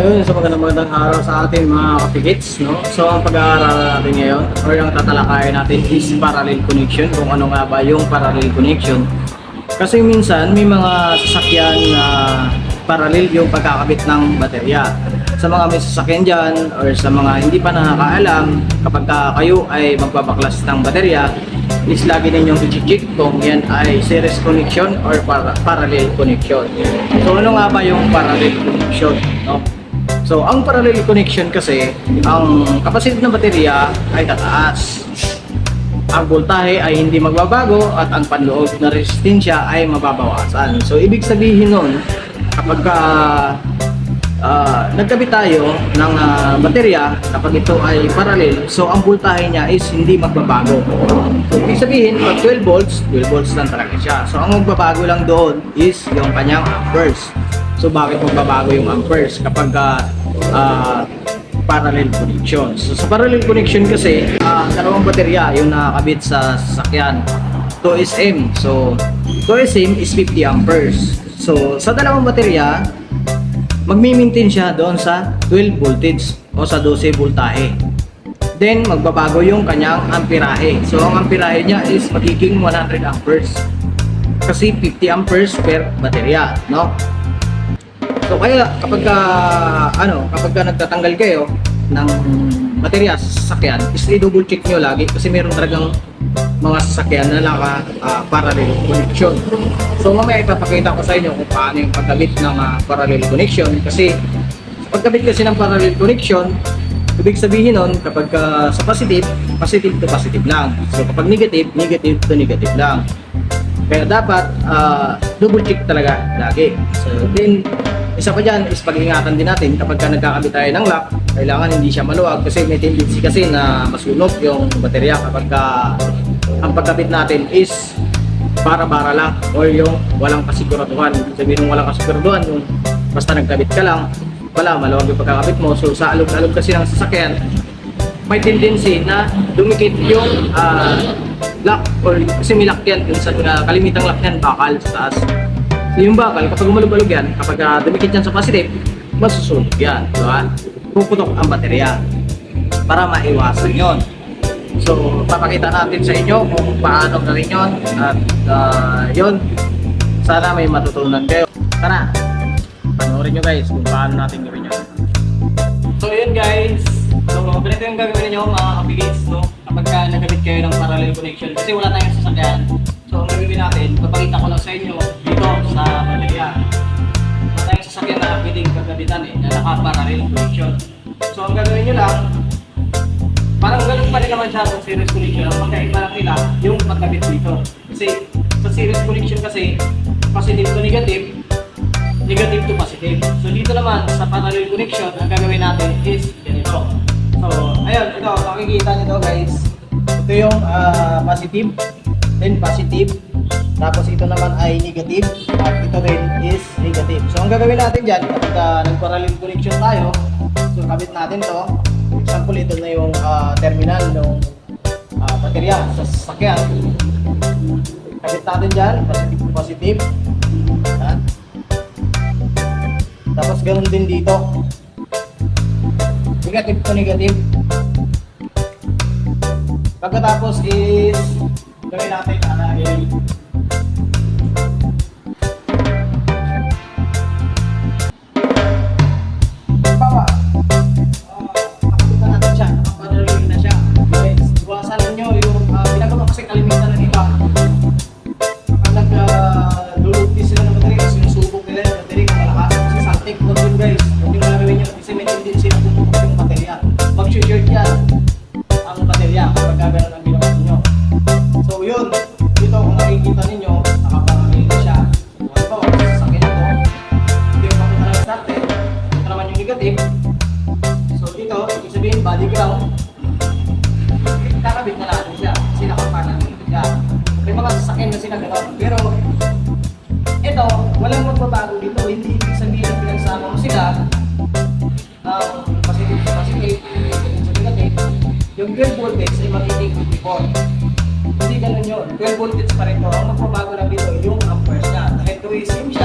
Ayun, so magandang magandang araw sa atin mga kapigits, no? So ang pag-aaral natin ngayon, or ang tatalakayan natin is parallel connection, kung ano nga ba yung parallel connection. Kasi minsan may mga sasakyan na parallel yung pagkakabit ng baterya. Sa mga may sasakyan dyan, or sa mga hindi pa nakakaalam, kapag ka kayo ay magbabaklas ng baterya, is lagi ninyong i-check kung yan ay series connection or para- parallel connection. So ano nga ba yung parallel connection? No? So, ang parallel connection kasi, ang kapasite ng baterya ay tataas. Ang voltahe ay hindi magbabago at ang panloob na resistensya ay mababawasan. So, ibig sabihin nun, kapag ka, ah, nagkabit tayo ng ah, baterya, kapag ito ay parallel, so ang voltahe niya is hindi magbabago. So, ibig sabihin, pag 12 volts, 12 volts lang talaga siya. So, ang magbabago lang doon is yung kanyang amperes. So bakit magbabago yung amperes kapag ah, ah, parallel connection? So sa parallel connection kasi, ah, dalawang baterya yung nakakabit sa sasakyan. 2SM. So 2SM is 50 amperes. So sa dalawang baterya, magmi-maintain siya doon sa 12 voltage o sa 12 voltahe. Then magbabago yung kanyang amperahe. So ang amperahe niya is magiging 100 amperes. Kasi 50 amperes per baterya, no? So kaya kapag ka, ano, kapag ka nagtatanggal kayo ng baterya sa sasakyan, is i-double check nyo lagi kasi meron talagang mga sasakyan na naka ah, parallel connection. So mamaya ipapakita ko sa inyo kung paano yung pagkabit ng ah, parallel connection kasi pagkabit kasi ng parallel connection, ibig sabihin nun kapag ka sa positive, positive to positive lang. So kapag negative, negative to negative lang. Kaya dapat ah, double check talaga lagi. So then isa pa dyan is pag-ingatan din natin kapag ka nagkakabit tayo ng lock, kailangan hindi siya maluwag kasi may tendency kasi na masunog yung baterya kapag ka ang pagkabit natin is para-para lang or yung walang kasiguraduhan. Sabihin ng walang kasiguraduhan, yung basta nagkabit ka lang, wala, maluwag yung pagkakabit mo. So sa alog-alog kasi ng sasakyan, may tendency na dumikit yung ah, lock or kasi may lock yan, yung sa uh, kalimitang lock yan, bakal sa taas. Yung bakal, kapag umalog-alog yan, kapag uh, dumikit yan sa positive, masusunog yan, di ba? Puputok ang baterya para maiwasan yon. So, papakita natin sa inyo kung paano gawin yon at uh, yun, sana may matutunan kayo. Tara, panoorin nyo guys kung paano natin gawin yun. So yun guys, so ganito yung gagawin niyo mga kapigits, no? Kapag ka nagabit kayo ng parallel connection, kasi wala tayong sasakyan. So ang gagawin natin, papakita ko lang sa inyo dito sa baterya. Wala tayong sasakyan na pwedeng kagabitan eh, na naka-parallel connection. So ang gagawin nyo lang, parang ganun pa rin naman siya sa series connection. Ang magkaiba lang nila, yung pagkabit dito. Kasi sa series connection kasi, positive to negative, negative to positive. So dito naman sa parallel connection, ang gagawin natin is ganito. So, ayun, ito, makikita nyo to guys. Ito yung ah, positive, then positive, tapos ito naman ay negative, at ito rin is negative. So ang gagawin natin dyan, kapag uh, nag-parallel connection tayo, so kabit natin to. For example, ito na yung ah, terminal ng ah, baterya sa sasakyan. Kabit natin dyan, positive positive. Yan. Tapos ganoon din dito. Negative to negative. Pagkatapos is gawin natin anahil. Bawa. Ng starter. Ito naman yung negative. So dito, ibig sabihin body ground. Kakabit na natin siya. Kasi nakapangamin siya. May mga sasakyan na sila gano'n. Pero, ito, walang magbabago dito. Hindi ibig sabihin na pinagsama mo sila ng positive positive, negative. Yung 12 voltage ay magiging 54. Hindi ganun yun. 12 voltage pa rin to. Ang magbabago lang dito yung amperes niya. Dahil 2 sim siya,